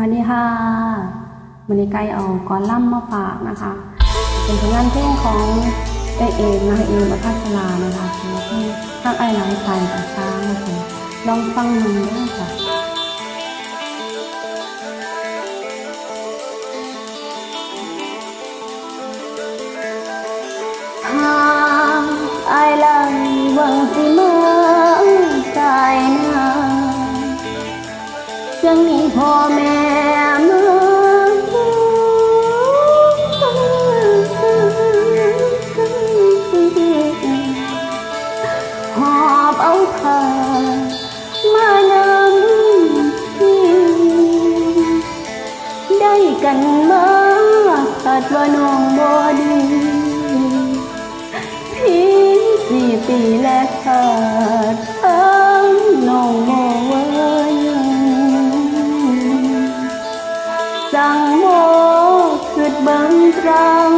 วัสดีค่ะมันนี้ไกเอากอล่มมาฝากนะคะ เป็นผลงานเพลงของเอเองนะคะเองประภัสลานะคะที่ทั้งไอ้ไร้ไฟกับช้างนะคะลองฟังดูด้วยค่ะ จังมีพ่อแม่มือหอบเอาผ้ามานำพี่ได้กันมาขาดว่าน้องบ่ดีพี่สี่ปีและขาด ยว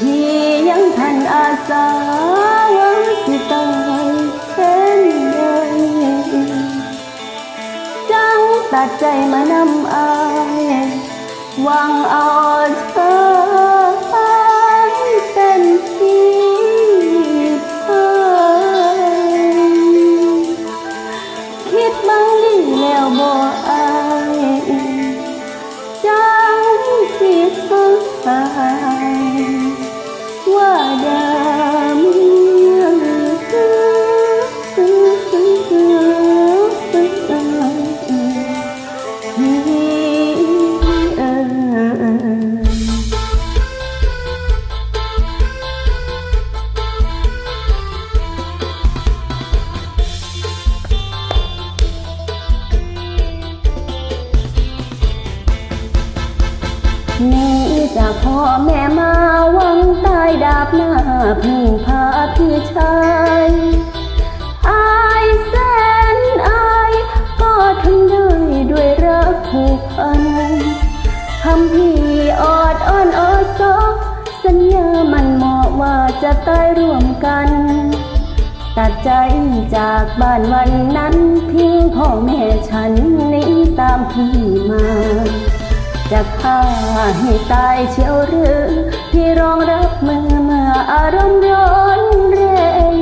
ที่ยังทันอาสา ตัดใจมานำอายหวังเอาเธอเป็นที่เธอคิดบ้างดีแล้วบ่อายจังสิสงสั นีจากพ่อแม่มาวังตายดาบหน้าพึ่งพาพี่ชายอายแสนอายก็ทำได้ด้วยรักผูกพันทำพี่ออดอ้อนออซอสัญญามันเหมาะว่าจะตายร่วมกัน ตัดใจจากบ้านวันนั้นทิ้งพ่อแม่ฉันหนีตามพี่มา จะฆ่าให้ตายเชียวหรือพี่รองรับมือเมื่ออารมณ์ร้อนแรง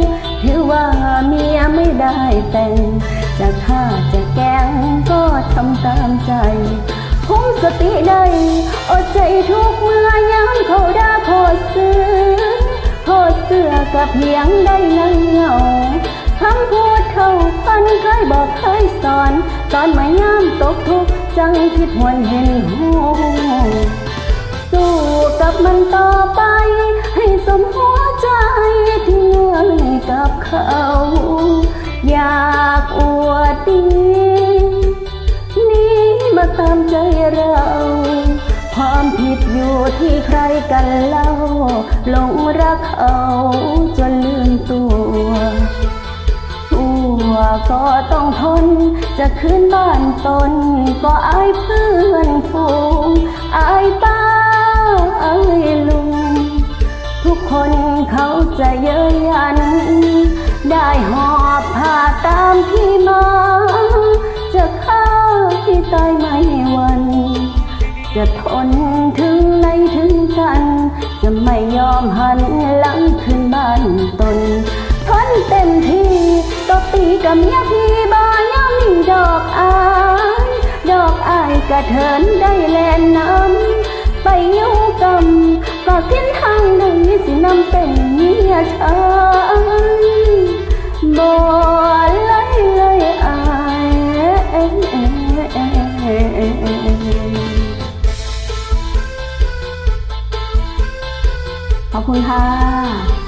ถือว่าเมียไม่ได้แต่ง จะฆ่าจะแกงก็ทำตามใจผมสติได้อดใจทุกเมื่อยามเขาด่าโพดเสื้อโพดเสื้อกับเพียงได้นั่งเงา เคยสอน ตอนมายามตกทุกข์จังคิดหวนเห็นหูสู้กับมันต่อไป ให้สมหัวใจที่เงื่อนกับเขา อยากอวดดีนี่มาตามใจเราความผิดอยู่ที่ใครกันเล่าหลงรักเขาจนลืมตัวชั่ว ก็ต้องทน จะขึ้นบ้านตน ก็อายเพื่อนฝูงอายป้าอายลุง ทุกคนเขาจะเย้ยยัน ได้หอบผ้าตามพี่มา จะฆ่าที่ตายไม่หวัน จะทนถึงไหนถึงกัน จะไม่ยอมหันหลังขึ้นบ้านตนทนเต็มที่ ตีกับเมียพี่บายามีดอกอายดอกอายกระเทินได้แลนน้ำไปอยู่กำก็ทิ้นทางหนึ่งสินำเป็นเมียชายบ่เลยเลยอายขอบคุณค่ะ